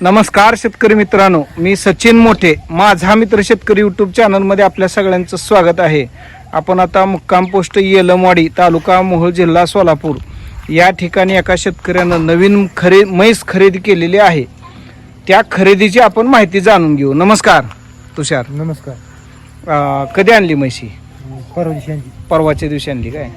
नमस्कार शेतकरी मित्रांनो मी सचिन मोठे माझा मित्र शेतकरी यूट्यूब चॅनलमध्ये आपल्या सगळ्यांचं स्वागत आहे. आपण आता मुक्काम पोस्ट येलमवाडी तालुका मोहोळ जिल्हा सोलापूर. या ठिकाणी एका शेतकऱ्यानं नवीन खरे म्हैस खरेदी केलेली आहे. त्या खरेदीची आपण माहिती जाणून घेऊ. नमस्कार तुषार. नमस्कार. अं, कधी आणली म्हशी परवा दिवशी यांची परवाच्या दिवशी आणली काय?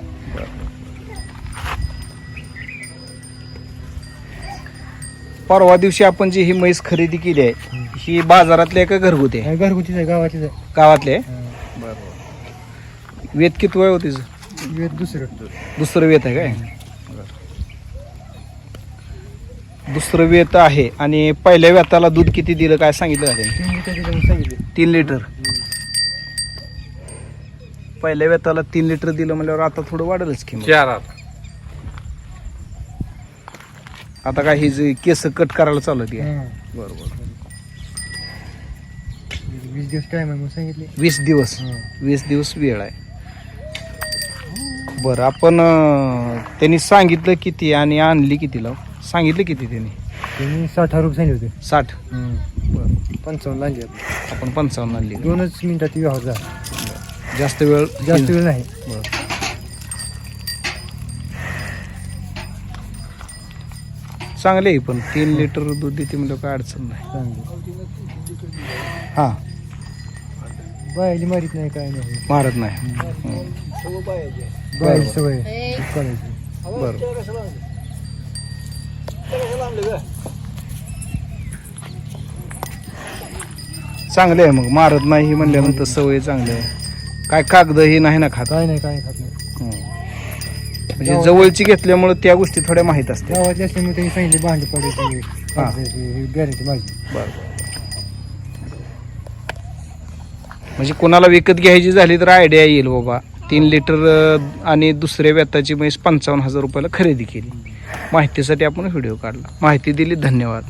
परवा दिवशी आपण जी ही म्हैस खरेदी केली आहे ही बाजारातली आहे का घरगुती? आहे हे घरगुतीच आहे गावाचीच आहे. गावातले? आहे हा. वेत किती वय होतीच हे दुसरं. दुसरं वेत आहे काय? दुसरं वेत आहे. आणि पहिल्या वेताला दूध किती दिलं काय सांगितलं का त्यांनी? तीन लिटर सांगितले. तीन लिटर. पहिल्या वेताला तीन लिटर दिलं म्हणल्यावर आता थोडं वाढेलच की मग. चार आता. काय ही जी केस कट करायला चालू आहे हा. बरोबर. वीस दिवस टाइम आहे म्हणून सांगितले. वीस दिवस. वीस दिवस वेळ आहे. बरं आपण अं, त्यांनी सांगितलं किती आणि आणली कितीला सांगितलं किती त्यांनी? त्यांनी साठ हजार रुपये सांगितले होते. साठ. बरं. पंचावन्न आणले आपण पंचावन्न आणली. दोनच मिनिटात व्यवहार झाला. जास्त वेळ जास्त वेळ नाही. बरं. चांगले आहे पण तीन लिटर दूध देते म्हणजे काय अडचण नाही. चांगली हां. बायाली मारीत नाही काय नाही. मारत नाही. बायाची सवय आहे. करायची बरं. चांगले आहे मग मारत नाही ही म्हणल्यानंतर सवय चांगली आहे. काय कागद ही नाही ना खात. काय नाही काय खात नाही. हं. म्हणजे जवळची घेतल्यामुळे त्या गोष्टी थोड्या माहीत असतात. गावातली असल्यामुळे त्यांनी सांगितले भांडी पडायची. गॅरंटी माझी बरं म्हणजे कोणाला विकत घ्यायची झाली तर आयडिया येईल बाबा. तीन लिटर अं, आणि दुसऱ्या व्यताची म्हैस पंचावन्न हजार रुपयाला खरेदी केली. माहितीसाठी आपण व्हिडिओ काढला. माहिती दिली धन्यवाद.